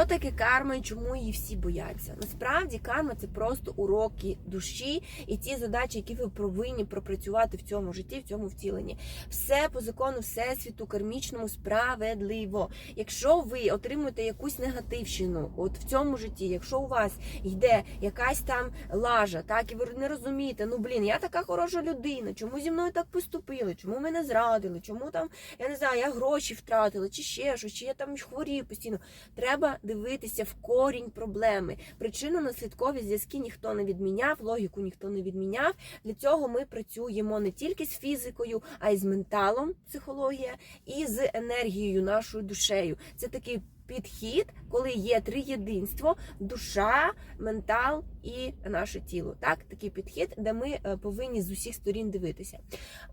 Що таке карма і чому її всі бояться? Насправді карма це просто уроки душі і ті задачі, які ви повинні пропрацювати в цьому житті, в цьому втіленні. Все по закону всесвіту, кармічному справедливо. Якщо ви отримуєте якусь негативщину, от в цьому житті, якщо у вас йде якась там лажа, так і ви не розумієте, ну блін, я така хороша людина, чому зі мною так поступили, чому мене зрадили, чому там я не знаю, я гроші втратила, чи ще щось, чи я там хворію постійно. Треба дивитися в корінь проблеми. Причину наслідкові зв'язки ніхто не відміняв, логіку ніхто не відміняв. Для цього ми працюємо не тільки з фізикою, а й з менталом, психологія, і з енергією нашою душею. Це такий підхід, коли є триєдинство, душа, ментал і наше тіло. Так, такий підхід, де ми е, повинні з усіх сторін дивитися.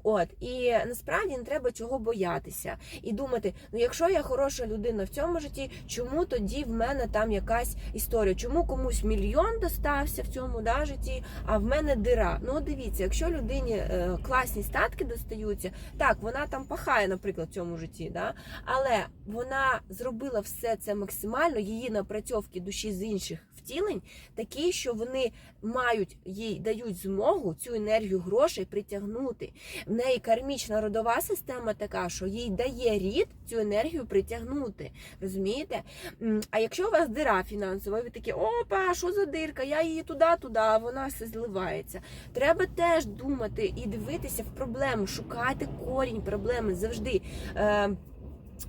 От і насправді не треба чого боятися і думати: ну якщо я хороша людина в цьому житті, чому тоді в мене там якась історія? Чому комусь мільйон достався в цьому да, житті, а в мене дира? Ну дивіться, якщо людині е, класні статки достаються, так вона там пахає, наприклад, в цьому житті, да, але вона зробила все це максимально, її напрацьовки душі з інших втілень такі, що вони мають їй дають змогу цю енергію грошей притягнути. В неї кармічна родова система така, що їй дає рід цю енергію притягнути. Розумієте? А якщо у вас дира фінансова, ви такі, опа, що за дирка? Я її туди, туди, а вона все зливається. Треба теж думати і дивитися в проблему, шукати корінь проблеми завжди. Е,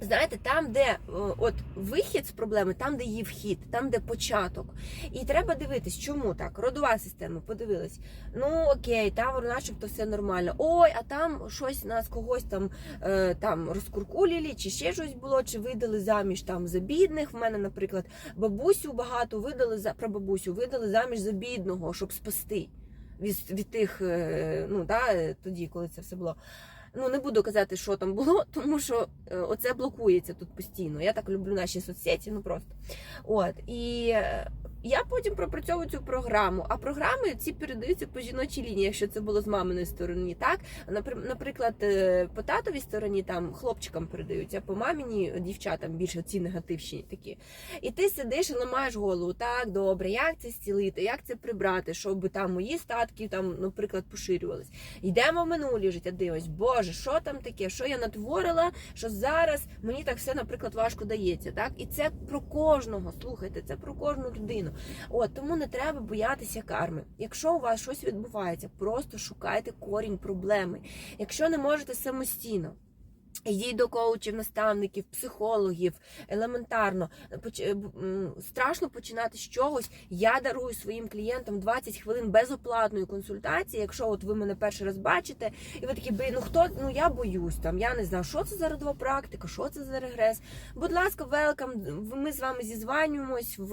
Знаєте, там, де е, от вихід з проблеми, там, де її вхід, там, де початок. І треба дивитись, чому так? Родова система, подивилась. Ну окей, там начебто все нормально. Ой, а там щось нас когось там е, там розкуркулілі, чи ще щось було, чи видали заміж там за бідних. В мене, наприклад, бабусю багато видали за про бабусю, видали заміж за бідного, щоб спасти від, від тих, е, ну да, тоді, коли це все було. Ну, не буду казати, що там було, тому що е, оце блокується тут постійно. Я так люблю наші соцсеті, ну просто. От. І е, я потім пропрацьовую цю програму. А програми ці передаються по жіночій лінії, якщо це було з маминої сторони, так? Напри- Наприклад, е, по татовій стороні там хлопчикам передаються, по маміній дівчатам більше ці негативщі такі. І ти сидиш і ламаєш голову. Так, добре, як це зцілити, як це прибрати, щоб там мої статки, там, наприклад, поширювались. Йдемо в минулі життя, дивись, Боже, що там таке, що я натворила, що зараз мені так все, наприклад, важко дається. Так? І це про кожного, слухайте, це про кожну людину. От тому не треба боятися карми. Якщо у вас щось відбувається, просто шукайте корінь проблеми. Якщо не можете самостійно. Йдіть до коучів, наставників, психологів, елементарно е, страшно починати з чогось. Я дарую своїм клієнтам 20 хвилин безоплатної консультації. Якщо от ви мене перший раз бачите, і ви такі, блін, ну хто ну я боюсь там, я не знаю, що це за родова практика, що це за регрес. Будь ласка, велкам. Ми з вами зізванюємось в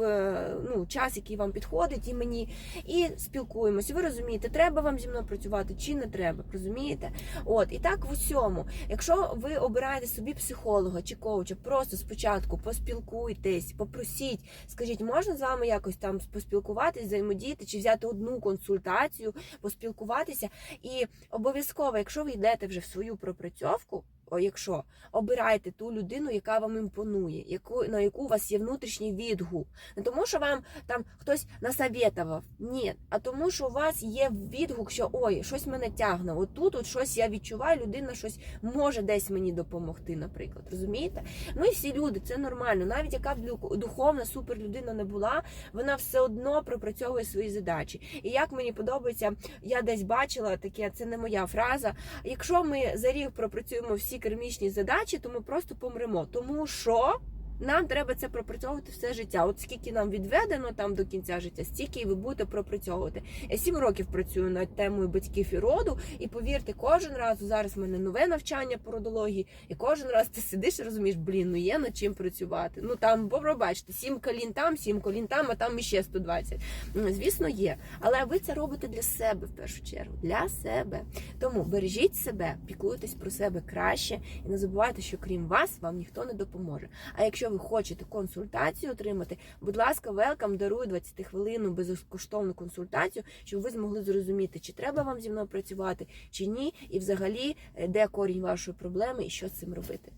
ну, час, який вам підходить, і мені, і спілкуємось. Ви розумієте, треба вам зі мною працювати чи не треба, розумієте? От і так в усьому. Якщо ви обираєте собі психолога чи коуча, просто спочатку поспілкуйтесь, попросіть, скажіть, можна з вами якось там поспілкуватись, взаємодіяти, чи взяти одну консультацію, поспілкуватися. І обов'язково, якщо ви йдете вже в свою пропрацьовку. Якщо обирайте ту людину, яка вам імпонує, яку на яку у вас є внутрішній відгук, не тому, що вам там хтось насоветував, ні, а тому, що у вас є відгук, що ой, щось мене тягне. Отут, от щось я відчуваю, людина щось може десь мені допомогти, наприклад. Розумієте? Ми всі люди, це нормально. Навіть яка б духовна суперлюдина не була, вона все одно пропрацьовує свої задачі. І як мені подобається, я десь бачила таке, це не моя фраза. Якщо ми за рік пропрацюємо всі кармічні задачі, то ми просто помремо. Тому що нам треба це пропрацьовувати все життя. От скільки нам відведено там до кінця життя, стільки і ви будете пропрацьовувати. Я сім років працюю над темою батьків і роду, і повірте, кожен раз зараз в мене нове навчання по родології, і кожен раз ти сидиш і розумієш, блін, ну є над чим працювати. Ну там, бо пробачте, сім колін там, сім колін там, а там іще 120. Ну, Звісно, є. Але ви це робите для себе в першу чергу. Для себе. Тому бережіть себе, піклуйтесь про себе краще і не забувайте, що крім вас вам ніхто не допоможе. А якщо ви хочете консультацію отримати, будь ласка, велкам дарую 20 хвилину безкоштовну консультацію, щоб ви змогли зрозуміти, чи треба вам зі мною працювати, чи ні, і взагалі е, де корінь вашої проблеми і що з цим робити.